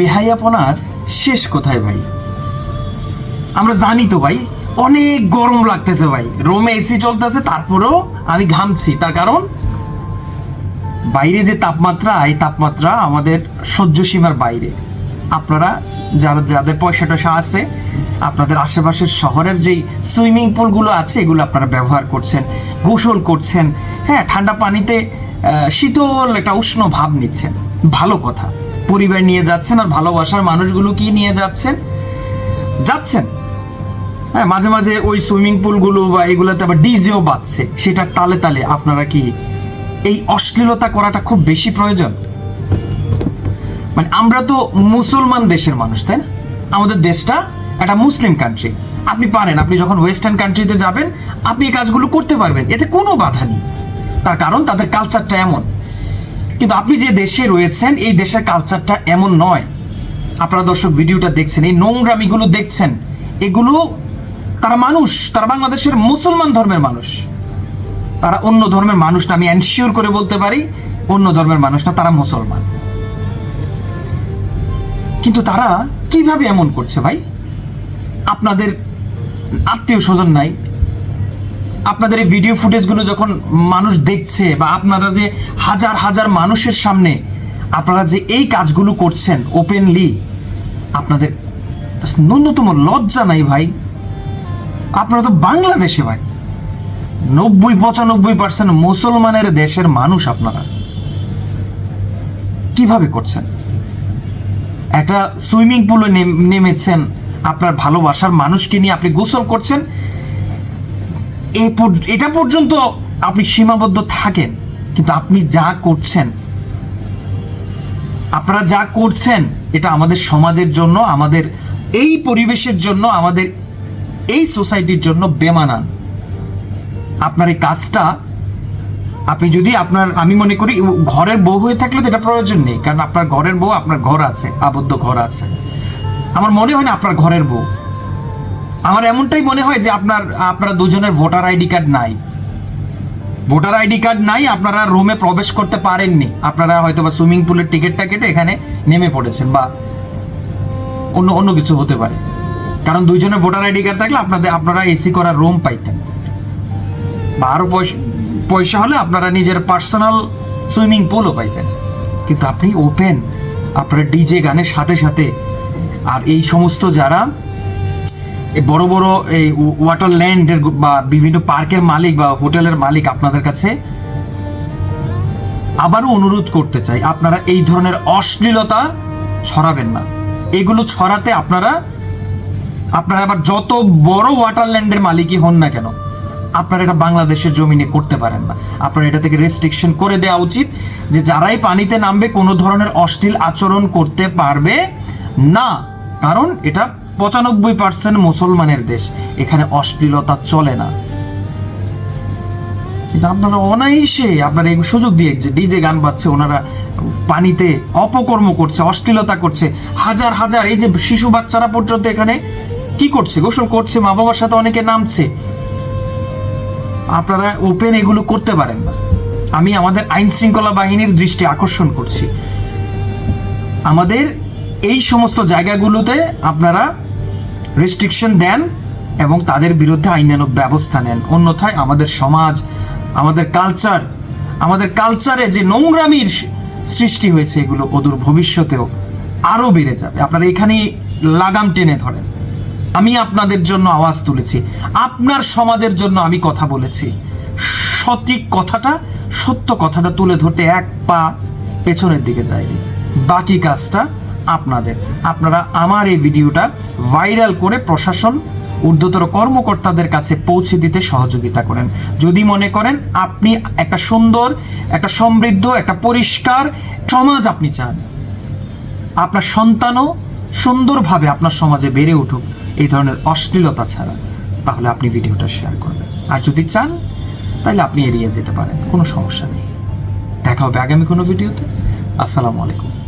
বেহাইয়াপনার শেষ কোথায় ভাই? আমরা জানি তো ভাই, অনেক গরম লাগতেছে ভাই। রোমে এসি চলতেছে, তারপরেও আমি ঘামছি। তার কারণ, বাইরে যে তাপমাত্রা, এই তাপমাত্রা আমাদের সহ্য সীমার বাইরে। আপনারা যারা যাদের পয়সা টয়সা আছে, আপনাদের আশেপাশের শহরের যেই সুইমিং পুলগুলো আছে, এগুলো আপনারা ব্যবহার করছেন, গোসল করছেন। হ্যাঁ ঠান্ডা পানিতে শীতল একটা উষ্ণ ভাব নিচ্ছেন। ভালো কথা। পরিবার নিয়ে যাচ্ছেন আর ভালোবাসার মানুষগুলো কি নিয়ে যাচ্ছেন? যাচ্ছেন। হ্যাঁ মাঝে মাঝে ওই সুইমিং পুলগুলো বা এগুলোতে আবার ডিজেও বাজছে। সেটার তালে তালে আপনারা কি এই অশ্লীলতা করাটা খুব বেশি প্রয়োজন? মানে আমরা তো মুসলমান দেশের মানুষ, তাই না? আমাদের দেশটা একটা মুসলিম কান্ট্রি আপনি পারেন, আপনি যখন ওয়েস্টার্ন কান্ট্রিতে যাবেন, আপনি এই কাজগুলো করতে পারবেন। এতে কোনো বাধা নেই। তার কারণ তাদের কালচারটা এমন। কিন্তু আপনি যে দেশে রয়েছেন, এই দেশের কালচারটা এমন নয়। আপনারা দর্শক ভিডিওটা দেখছেন, এই নোংরামিগুলো দেখছেন। এগুলো তারা মানুষ, তারা বাংলাদেশের মুসলমান ধর্মের মানুষ। তারা অন্য ধর্মের মানুষ না, আমি এনশিওর করে বলতে পারি, অন্য ধর্মের মানুষ না, তারা মুসলমান। কিন্তু তারা কীভাবে এমন করছে ভাই? আপনাদের আত্মীয় স্বজন নাই আপনাদের ভিডিও ফুটেজগুলো যখন মানুষ দেখছে বা আপনারা যে হাজার হাজার মানুষের সামনে আপনারা যে এই কাজগুলো করছেন ওপেনলি আপনাদের ন্যূনতম লজ্জা নাই ভাই। আপনারা তো বাংলাদেশে ভাই। নব্বই পঁচানব্বই পার্সেন্ট মুসলমানের দেশের মানুষ আপনারা। কীভাবে করছেন? একটা সুইমিং পুলে নেমেছেন আপনার ভালোবাসার মানুষকে নিয়ে আপনি গোসল করছেন এ পর- এটা পর্যন্ত আপনি সীমাবদ্ধ থাকেন, কিন্তু আপনি যা করছেন, আপনারা যা করছেন, এটা আমাদের সমাজের জন্য, আমাদের এই পরিবেশের জন্য, আমাদের এই সোসাইটির জন্য বেমানান। আপনার এই কাজটা, আপনি যদি আপনার, আমি মনে করি ঘরের বউ হয়ে থাকলে তো এটা প্রয়োজন নেই, কারণ আপনার ঘরের বউ, আপনার ঘর আছে, আবদ্ধ ঘর আছে। আমার মনে হয় না আপনার ঘরের বউ। আমার এমনটাই মনে হয় যে আপনার, আপনারা দুজনের ভোটার আইডি কার্ড নাই। ভোটার আইডি কার্ড নাই, আপনারা রুমে প্রবেশ করতে পারেননি। আপনারা হয়তো বা সুইমিং পুলের টিকিটটা কেটে এখানে নেমে পড়েছেন বা অন্য অন্য কিছু হতে পারে। কারণ দুইজনের ভোটার আইডি কার্ড থাকলে আপনাদের, আপনারা এসি করা রুম পাইতেন। বা আরও পয়সা পয়সা হলে আপনারা নিজের পার্সোনাল সুইমিং পুলও পাইতেন। কিন্তু আপনি ওপেন আপনার ডিজে গানের সাথে সাথে, আর এই সমস্ত যারা এই বড় বড় এই ওয়াটার ল্যান্ডের বা বিভিন্ন পার্কের মালিক বা হোটেলের মালিক আপনাদের কাছে আবারও অনুরোধ করতে চাই, আপনারা এই ধরনের অশ্লীলতা ছড়াবেন না। এগুলো ছড়াতে আপনারা আপনারা আবার যত বড় ওয়াটারল্যান্ডের মালিকই হন না কেন, আপনারা এটা বাংলাদেশের জমিনে করতে পারেন না। আপনারা এটা থেকে রেস্ট্রিকশন করে দেওয়া উচিত যে যারাই পানিতে নামবে কোনো ধরনের অশ্লীল আচরণ করতে পারবে না, কারণ এটা পঁচানব্বই পার্সেন্ট মুসলমানের দেশ। এখানে অশ্লীলতা চলে না। কিন্তু আপনারা অনায়াসে আপনারা এই সুযোগ দিয়ে যে ডিজে গান বাজছে, ওনারা পানিতে অপকর্ম করছে, অশ্লীলতা করছে। হাজার হাজার এই যে শিশু বাচ্চারা পর্যন্ত এখানে কি করছে? গোসল করছে মা বাবার সাথে অনেকে নামছে। আপনারা ওপেন এগুলো করতে পারেন না। আমি আমাদের আইন শৃঙ্খলা বাহিনীর দৃষ্টি আকর্ষণ করছি। আমাদের এই সমস্ত জায়গাগুলোতে আপনারা রেস্ট্রিকশন দেন এবং তাদের বিরুদ্ধে আইনানুগ ব্যবস্থা নেন। অন্যথায় আমাদের সমাজ, আমাদের কালচার আমাদের কালচারে যে নোংরামির সৃষ্টি হয়েছে, এগুলো অদূর ভবিষ্যতেও আরও বেড়ে যাবে। আপনারা এখানেই লাগাম টেনে ধরেন। আমি আপনাদের জন্য আওয়াজ তুলেছি। আপনার সমাজের জন্য আমি কথা বলেছি। সঠিক কথাটা, সত্য কথাটা তুলে ধরতে এক পা পেছনের দিকে যায়নি। বাকি কাজটা আপনাদের। আপনারা আমার এই ভিডিওটা ভাইরাল করে প্রশাসন, ঊর্ধ্বতর কর্মকর্তাদের কাছে পৌঁছে দিতে সহযোগিতা করেন। যদি মনে করেন আপনি একটা সুন্দর, একটা সমৃদ্ধ, একটা পরিষ্কার সমাজ আপনি চান, আপনার সন্তানও সুন্দরভাবে আপনার সমাজে বেড়ে উঠুক, এই ধরনের অশ্লীলতা ছাড়া, তাহলে আপনি ভিডিওটা শেয়ার করবেন। আর যদি চান, তাহলে আপনি এড়িয়ে যেতে পারেন, কোনো সমস্যা নেই। দেখা হবে আগামী কোনো ভিডিওতে। আসসালামু আলাইকুম।